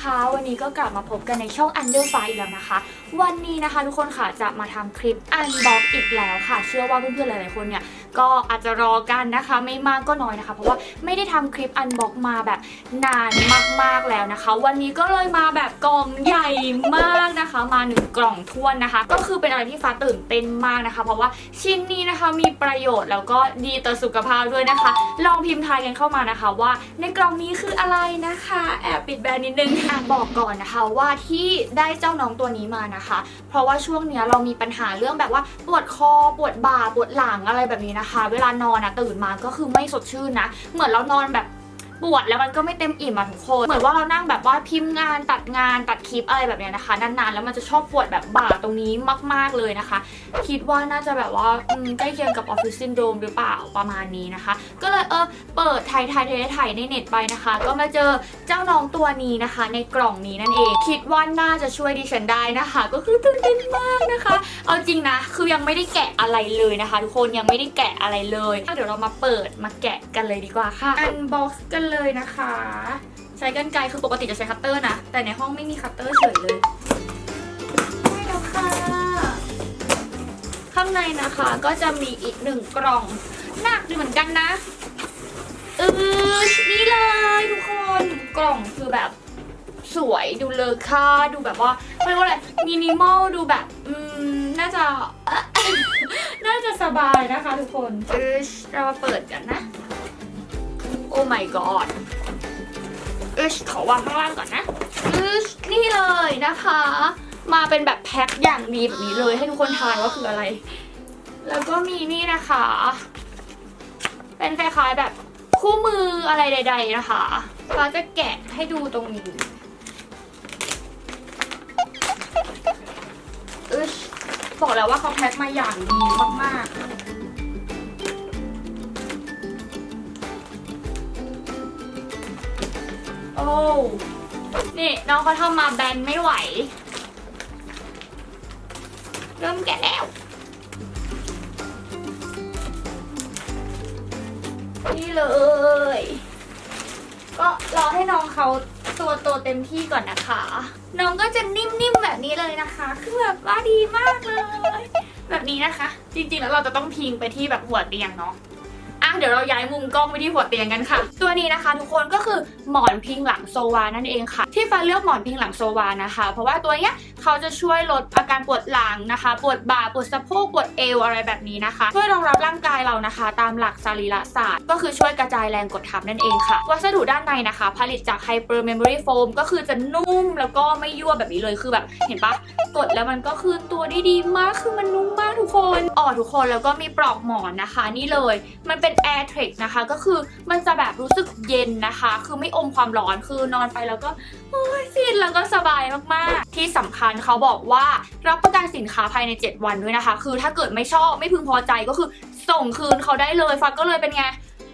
นะคะ วันนี้ก็กลับมาพบกันในช่อง Under f i อีกแล้วนะคะ วันนี้นะคะทุกคนค่ะจะมาทำคลิป Unbox อีกแล้วค่ะ เชื่อว่าเพื่อนๆหลายๆคนเนี่ย ก็อาจจะรอกันนะคะ ไม่มากก็น้อยนะคะ เพราะว่าไม่ได้ทำคลิป Unbox มาแบบนานมากๆแล้วนะคะ วันนี้ก็เลยมาแบบกล่องใหญ่มากนะคะ มาหนึ่งกล่องท้วนนะคะ ก็คือเป็นอะไรที่ฟ้าตื่นเต้นมากนะคะ เพราะว่าชิ้นนี้นะคะมีประโยชน์แล้วก็ดีต่อสุขภาพด้วยนะคะ ลองพิมพ์ทายกันเข้ามานะคะ ว่าในกล่องนี้คืออะไรนะคะ แอบปิดแบรนด์นิดนึงอะบอกก่อนนะคะว่าที่ได้เจ้าน้องตัวนี้มานะคะ เพราะว่าช่วงเนี้ยเรามีปัญหาเรื่องแบบว่าปวดคอปวดบ่าปวดหลังอะไรแบบนี้นะคะ เวลานอนอะตื่นมาก็คือไม่สดชื่นนะ เหมือนเรานอนแบบ ปวดแล้วมันก็ไม่เต็มอิ่มอะทุกคน เหมือนว่าเรานั่งแบบว่าพิมพ์งานตัดงานตัดคลิปอะไรแบบเนี้ยนะคะ นานๆ แล้วมันจะชอบปวดแบบบ่าตรงนี้มาก ๆเลยนะคะ คิดว่าน่าจะแบบว่าใกล้เคียงกับออฟฟิศซินโดรมหรือเปล่าประมาณนี้นะคะ ก็เลยเออเปิดไทยไทยไทยไทยในเน็ตไปนะคะ ก็มาเจอเจ้าน้องตัวนี้นะคะ ในกล่องนี้นั่นเอง คิดว่าน่าจะช่วยดิฉันได้นะคะ ก็คือตื่นเต้นมากนะคะ เอาจริงนะ คือยังไม่ได้แกะอะไรเลยนะคะ ทุกคนยังไม่ได้แกะอะไรเลยเดี๋ยวเรามาเปิดมาแกะกันเลยดีกว่าค่ะอันบ็อกซ์กันเลยนะคะ ใช้กันไกรคือปกติจะใช้คัตเตอร์นะ แต่ในห้องไม่มีคัตเตอร์เฉยเลยได้แล้วค่ะ ข้างในนะคะก็จะมีอีกหนึ่งกล่องหนักดีเหมือนกันนะเออนี่เลยทุกคนกล่องคือแบบสวยดูเลอค่าดูแบบว่าเขาเรียกว่าอะไรมินิมอลดูแบบอืมน่าจะน่าจะสบายนะคะทุกคนเออเรามาเปิดกันนะ โอ้ my god เออขอวางข้างล่างก่อนนะเออนี่เลยนะคะ มาเป็นแบบแพ็คอย่างดีแบบนี้เลยให้ทุกคนทายว่าคืออะไร แล้วก็มีนี่นะคะ เป็นคล้ายๆแบบคู่มืออะไรใด ๆ นะคะฟ้าจะแกะให้ดูตรงนี้อึชบอกแล้วว่าเขาแพ็คมาอย่างดีมากๆ อ้ นี่น้องเขาทำมาแบนไม่ไหว เริ่มแกะแล้ว นี่เลย ก็รอให้น้องเขาตัวโตเต็มที่ก่อนนะคะ น้องก็จะนิ่มๆแบบนี้เลยนะคะ คือแบบว่าดีมากเลย แบบนี้นะคะ จริงๆแล้วเราจะต้องพิงไปที่แบบหัวเตียงเนาะอะ เดี๋ยวเราย้ายมุมกล้องไปที่หัวเตียงกันค่ะ ตัวนี้นะคะ ทุกคนก็คือหมอนพิงหลังโซวานั่นเองค่ะ ที่ฟ้าเลือกหมอนพิงหลังโซวานะคะ เพราะว่าตัวเนี้ยเขาจะช่วยลดอาการปวดหลังนะคะ ปวดบ่า ปวดสะโพก ปวดเอวอะไรแบบนี้นะคะ ช่วยรองรับร่างกายเรานะคะ ตามหลักสรีระศาสตร์ ก็คือช่วยกระจายแรงกดทับนั่นเองค่ะ วัสดุด้านในนะคะ ผลิตจากไฮเปอร์เมมโมรีโฟมก็คือจะนุ่มแล้วก็ไม่ยั่วแบบนี้เลย คือแบบเห็นปะกดแล้วมันก็คือตัวได้ดีมากคือมันนุ่มมากทุกคนอ๋อทุกคนแล้วก็มีปลอกหมอนนะคะ นี่เลย มันเป็น Air t r e x นะคะ ก็คือมันจะแบบรู้สึกเย็นนะคะ คือไม่อมความร้อนคือนอนไปแล้วก็โอ้ยฟินแล้วก็สบายมากๆ ที่สำคัญเขาบอกว่ารับประกันสินค้าภายใน 7 วันด้วยนะคะ คือถ้าเกิดไม่ชอบไม่พึงพอใจก็คือส่งคืนเขาได้เลยฟักก็เลยเป็นไง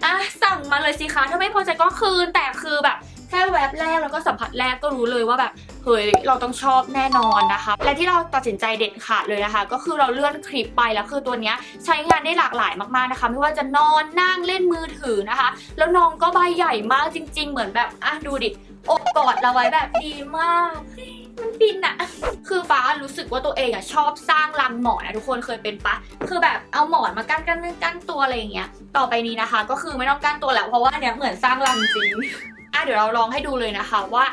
อะสั่งมาเลยสิคะถ้าไม่พอใจก็คืนแต่คือแบบ แค่แวบแรกแล้วก็สัมผัสแรกก็รู้เลยว่าแบบเฮ้ยเราต้องชอบแน่นอนนะคะ และที่เราตัดสินใจเด็ดขาดเลยนะคะ ก็คือเราเลื่อนคลิปไปแล้วคือตัวเนี้ยใช้งานได้หลากหลายมากๆนะคะ ไม่ว่าจะนอนนั่งเล่นมือถือนะคะ แล้วน้องก็ใบใหญ่มากจริง ๆ เหมือนแบบอะดูดิอกกอดเราไว้แบบดีมากมันฟินอะคือฟ้ารู้สึกว่าตัวเองอะชอบสร้างรังหมอนนะทุกคนเคยเป็นปะ คือแบบเอาหมอนมากั้นกั้นกั้นตัวอะไรอย่างเงี้ย ต่อไปนี้นะคะ ก็คือไม่ต้องกั้นตัวแล้วเพราะว่าอันเนี้ยเหมือนสร้างรังจริง อะเดี๋ยวเราลองให้ดูเลยนะคะว่า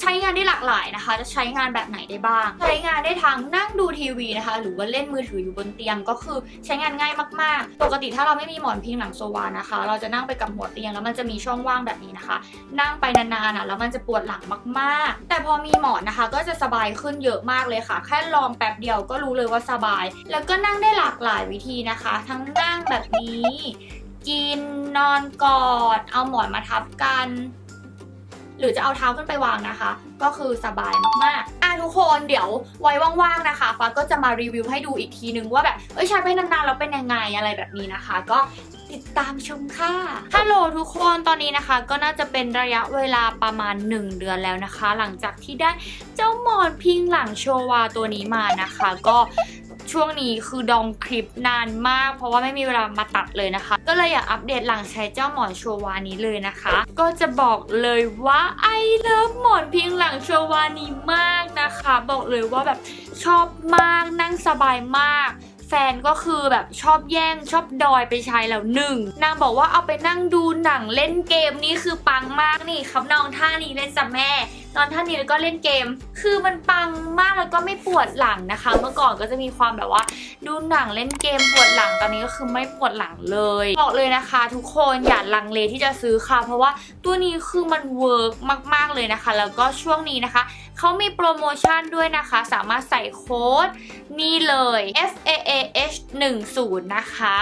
ใช้งานได้หลากหลายนะคะ จะใช้งานแบบไหนได้บ้าง ใช้งานได้ทั้งนั่งดูทีวีนะคะ หรือว่าเล่นมือถืออยู่บนเตียงก็คือใช้งานง่ายมากๆ ปกติถ้าเราไม่มีหมอนพิงหลังโซวานะคะ เราจะนั่งไปกับหัวเตียงแล้วมันจะมีช่องว่างแบบนี้นะคะ นั่งไปนานๆอะแล้วมันจะปวดหลังมากๆ แต่พอมีหมอนนะคะ ก็จะสบายขึ้นเยอะมากเลยค่ะ แค่ลองแป๊บเดียวก็รู้เลยว่าสบาย แล้วก็นั่งได้หลากหลายวิธีนะคะ ทั้งนั่งแบบนี้ กินนอนกอด เอาหมอนมาทับกัน หรือจะเอาเท้าขึ้นไปวางนะคะ ก็คือสบายมากๆอะทุกคนเดี๋ยวไว้ว่างๆนะคะฟ้าก็จะมารีวิวให้ดูอีกทีนึงว่าแบบเอ้ยใช้ไปนานๆแล้วเป็นยังไงอะไรแบบนี้นะคะ ก็ติดตามชมค่ะ ฮัลโหลทุกคนตอนนี้นะคะ ก็น่าจะเป็นระยะเวลาประมาณ 1 เดือนแล้วนะคะ หลังจากที่ได้เจ้าหมอนพิงหลังโชวาตัวนี้มานะคะ ก็ ช่วงนี้คือดองคลิปนานมาก เพราะว่าไม่มีเวลามาตัดเลยนะคะ ก็เลยอยากอัปเดตหลังใช้เจ้าหมอนโชวานี้เลยนะคะ ก็จะบอกเลยว่าไอเลิฟหมอนพิงหลังโชวานี้มากนะคะ บอกเลยว่าแบบชอบมากนั่งสบายมาก ฟนก็คือแบบชอบแย่งชอบดอยไปใช้แล้วหนึ่งนางบอกว่าเอาไปนั่งดูหนังเล่นเกมนี่คือปังมากนี่ครับน้องท่านี้เลยจ้ะแม่นอนท่านี้แล้วก็เล่นเกม คือมันปังมากแล้วก็ไม่ปวดหลังนะคะ เมื่อก่อนก็จะมีความแบบว่า ดูหนังเล่นเกมปวดหลัง ตอนนี้ก็คือไม่ปวดหลังเลย บอกเลยนะคะ ทุกคนอย่าลังเลที่จะซื้อค่ะ เพราะว่าตัวนี้คือมันเวิร์กมาก ๆเลยนะคะ แล้วก็ช่วงนี้นะคะเขามีโปรโมชั่นด้วยนะคะ สามารถใส่โค้ดนี่เลย F A A H 1 0นะคะ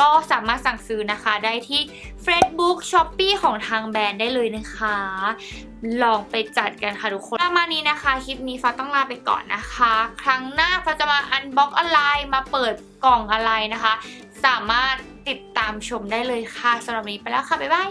ก็สามารถสั่งซื้อนะคะได้ที่ Facebook Shopee ของทางแบรนด์ได้เลยนะคะ ลองไปจัดกันค่ะทุกคนประมาณนี้นะคะ คลิปนี้ฟ้าต้องลาไปก่อนนะคะ ครั้งหน้าฟ้าจะมาอันบ็อกอะไรมาเปิดกล่องอะไรนะคะ สามารถติดตามชมได้เลยค่ะสำหรับวันนี้ไปแล้วค่ะ บ๊ายบาย